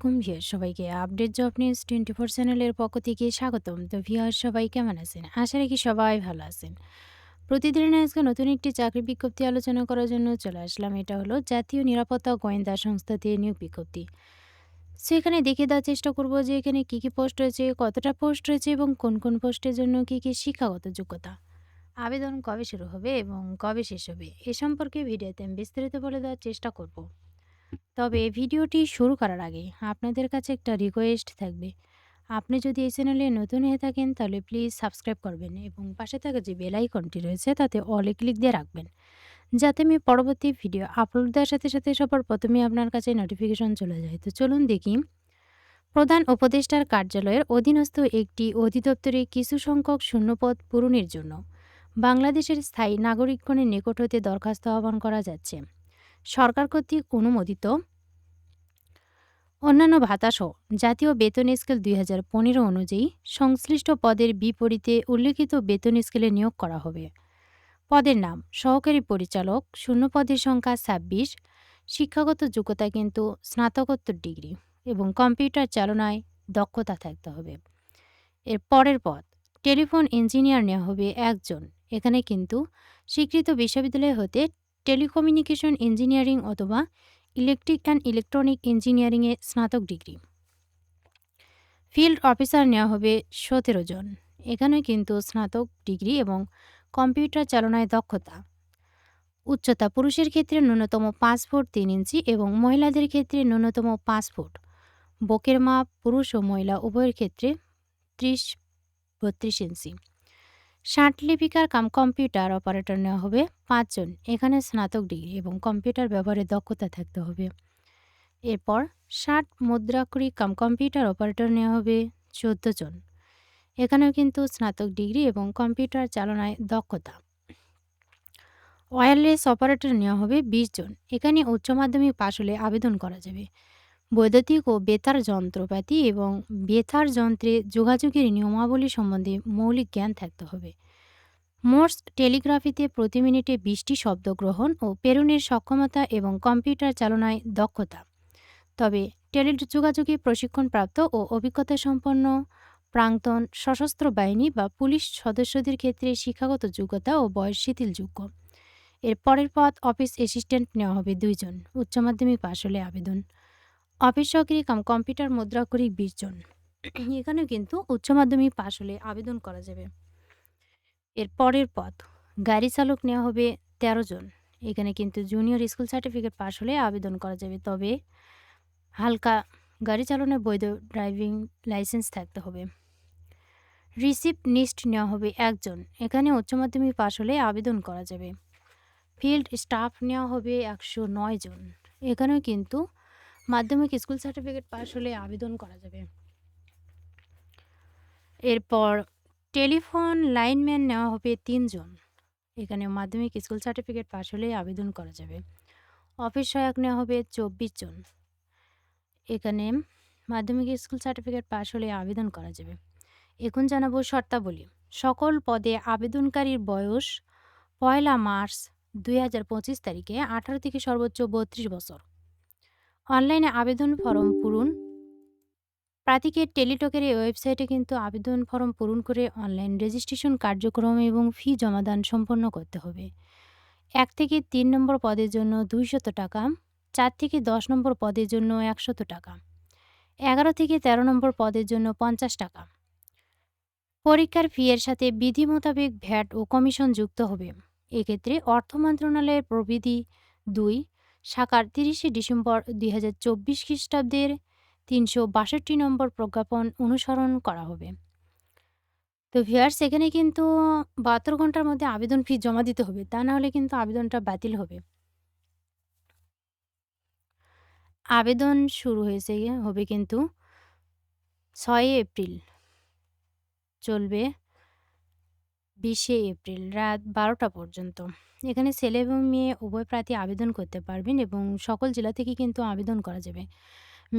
আলাইকুম সবাইকে update job news twenty four চ্যানেলের পক্ষ থেকে স্বাগতম। তো ভিউয়ার সবাই কেমন আছেন? আশা রাখি সবাই ভালো আছেন। প্রতিদিনের আজকে নতুন একটি চাকরি বিজ্ঞপ্তি আলোচনা করার জন্য চলে আসলাম। এটা হলো জাতীয় নিরাপত্তা গোয়েন্দা সংস্থা সংস্থাতে নিয়োগ বিজ্ঞপ্তি। সো এখানে দেখে দেওয়ার চেষ্টা করব যে এখানে কী কী পোস্ট রয়েছে, কতটা পোস্ট রয়েছে এবং কোন কোন পোস্টের জন্য কী কী শিক্ষাগত যোগ্যতা। আবেদন কবে শুরু হবে এবং কবে শেষ হবে, এ সম্পর্কে ভিডিওতে আমি বিস্তারিত বলে দেওয়ার চেষ্টা করব। তবে ভিডিওটি শুরু করার আগে আপনাদের কাছে একটা রিকোয়েস্ট থাকবে। আপনি যদি এই চ্যানেলে নতুন হয়ে থাকেন তাহলে প্লিজ সাবস্ক্রাইব করবেন এবং পাশে থাকা যে বেল আইকনটি রয়েছে তাতে অলে ক্লিক দিয়ে রাখবেন। যাতে আমি পরবর্তী ভিডিও আপলোড দেওয়ার সাথে সাথে সবার প্রথমে আপনার কাছে নোটিফিকেশন চলে যায়। তো চলুন দেখি। প্রধান উপদেষ্টার কার্যালয়ের অধীনস্থ একটি অধিদপ্তরে কিছু সংখ্যক শূন্যপদ পূরণের জন্য বাংলাদেশের স্থায়ী নাগরিকগণের নিকট হতে দরখাস্ত আহ্বান করা যাচ্ছে। সরকার কর্তৃক অনুমোদিত। অন্যান্য ভাতাসহ জাতীয় বেতন স্কেল দুই হাজার পনেরো অনুযায়ী সংশ্লিষ্ট পদের বিপরীতে উল্লেখিত বেতন স্কেলে নিয়োগ করা হবে। পদের নাম, সহকারী পরিচালক, শূন্য পদের সংখ্যা ছাব্বিশ, শিক্ষাগত যোগ্যতা কিন্তু স্নাতকোত্তর ডিগ্রি এবং কম্পিউটার চালনায় দক্ষতা থাকতে হবে। এর পরের পদ, টেলিফোন ইঞ্জিনিয়ার নেওয়া হবে একজন। এখানে কিন্তু স্বীকৃত বিশ্ববিদ্যালয় হতে টেলিকমিউনিকেশন ইঞ্জিনিয়ারিং অথবা ইলেকট্রিক অ্যান্ড ইলেকট্রনিক ইঞ্জিনিয়ারিংয়ে স্নাতক ডিগ্রি। ফিল্ড অফিসার নেওয়া হবে সতেরো জন। এখানে কিন্তু স্নাতক ডিগ্রি এবং কম্পিউটার চালনায় দক্ষতা। উচ্চতা পুরুষের ক্ষেত্রে ন্যূনতম পাঁচ ফুট তিন ইঞ্চি এবং মহিলাদের ক্ষেত্রে ন্যূনতম পাঁচ ফুট। বকের মাপ পুরুষ ও মহিলা উভয়ের ক্ষেত্রে ত্রিশ বত্রিশ ইঞ্চি। ষাট লিপিকার কাম, কম্পিউটার অপারেটর নেওয়া হবে পাঁচজন। এখানে স্নাতক ডিগ্রি এবং কম্পিউটার ব্যবহারে দক্ষতা থাকতে হবে। এরপর ষাট মুদ্রাক্ষরী কাম, কম্পিউটার অপারেটর নেওয়া হবে চোদ্দ জন। এখানেও কিন্তু স্নাতক ডিগ্রি এবং কম্পিউটার চালনায় দক্ষতা। ওয়্যারলেস অপারেটর নেওয়া হবে বিশ জন। এখানে উচ্চ মাধ্যমিক পাশ হলে আবেদন করা যাবে। বৈদ্যুতিক ও বেতার যন্ত্রপাতি এবং বেতার যন্ত্রে যোগাযোগের নিয়মাবলী সম্বন্ধে মৌলিক জ্ঞান থাকতে হবে। মোর্স টেলিগ্রাফিতে প্রতি মিনিটে বিশটি শব্দ গ্রহণ ও প্রেরণের সক্ষমতা এবং কম্পিউটার চালনায় দক্ষতা। তবে টেলি যোগাযোগে প্রশিক্ষণপ্রাপ্ত ও অভিজ্ঞতা সম্পন্ন প্রাক্তন সশস্ত্র বাহিনী বা পুলিশ সদস্যদের ক্ষেত্রে শিক্ষাগত যোগ্যতা ও বয়স শিথিলযোগ্য। এর পরের পথ অফিস অ্যাসিস্ট্যান্ট নেওয়া হবে দুইজন। উচ্চ মাধ্যমিক পাশ হলে আবেদন। অফিস সহকারী কাম, কম্পিউটার মুদ্রাক্ষরী বিশ জন। এখানেও কিন্তু উচ্চ মাধ্যমিক পাশ হলে আবেদন করা যাবে। এর পরের পদ গাড়ি চালক নেওয়া হবে তেরো জন। এখানে কিন্তু জুনিয়র স্কুল সার্টিফিকেট পাশ হলে আবেদন করা যাবে, তবে হালকা গাড়ি চালানোর বৈধ ড্রাইভিং লাইসেন্স থাকতে হবে। রিসিপ্ট নিস্ট নেওয়া হবে একজন এখানে উচ্চ মাধ্যমিক পাশ হলে আবেদন করা যাবে। ফিল্ড স্টাফ নেওয়া হবে একশো নয় জন। এখানেও কিন্তু মাধ্যমিক স্কুল সার্টিফিকেট পাশ হলে আবেদন করা যাবে। এরপর টেলিফোন লাইনম্যান নেওয়া হবে তিনজন। এখানে মাধ্যমিক স্কুল সার্টিফিকেট পাশ হলে আবেদন করা যাবে। অফিস সহায়ক নেওয়া হবে চব্বিশ জন। এখানে মাধ্যমিক স্কুল সার্টিফিকেট পাশ হলে আবেদন করা যাবে। এখন জানাব শর্তাবলী। সকল পদে আবেদনকারীর বয়স পয়লা মার্চ দুই হাজার পঁচিশ তারিখে আঠারো থেকে সর্বোচ্চ বত্রিশ বছর। অনলাইনে আবেদন ফর্ম পূরণ। প্রার্থীকে টেলিটকের এই ওয়েবসাইটে কিন্তু আবেদন ফর্ম পূরণ করে অনলাইন রেজিস্ট্রেশন কার্যক্রম এবং ফি জমাদান সম্পন্ন করতে হবে। এক থেকে তিন নম্বর পদের জন্য দুইশত টাকা, চার থেকে দশ নম্বর পদের জন্য একশত টাকা, এগারো থেকে ১৩ নম্বর পদের জন্য পঞ্চাশ টাকা। পরীক্ষার ফি এর সাথে বিধি মোতাবেক ভ্যাট ও কমিশন যুক্ত হবে। এক্ষেত্রে অর্থ মন্ত্রণালয়ের প্রবিধি দুই শাখার তিরিশে ডিসেম্বর দুই হাজার চব্বিশ খ্রিস্টাব্দের তিনশো বাষট্টি নম্বর প্রজ্ঞাপন অনুসরণ করা হবে। তো ভিয়ার্স এখানে কিন্তু বাহাত্তর ঘণ্টার মধ্যে আবেদন ফি জমা দিতে হবে, তা না হলে কিন্তু আবেদনটা বাতিল হবে। আবেদন শুরু হয়েছে, হবে কিন্তু ছয়ই এপ্রিল। চলবে বিশে এপ্রিল, রাত বারোটা পর্যন্ত। এখানে ছেলে এবং মেয়ে উভয় প্রার্থী আবেদন করতে পারবেন এবং সকল জেলা থেকে কিন্তু আবেদন করা যাবে।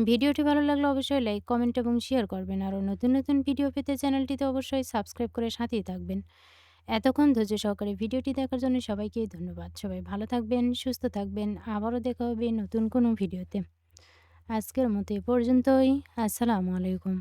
ভিডিওটি ভালো লাগলে অবশ্যই লাইক, কমেন্ট এবং শেয়ার করবেন। আরও নতুন নতুন ভিডিও পেতে চ্যানেলটিতে অবশ্যই সাবস্ক্রাইব করে সাথেই থাকবেন। এতক্ষণ ধৈর্য সহকারে ভিডিওটি দেখার জন্য সবাইকে ধন্যবাদ। সবাই ভালো থাকবেন, সুস্থ থাকবেন। আবারও দেখা হবে নতুন কোনো ভিডিওতে। আজকের মতো এ পর্যন্তই। আসসালামু আলাইকুম।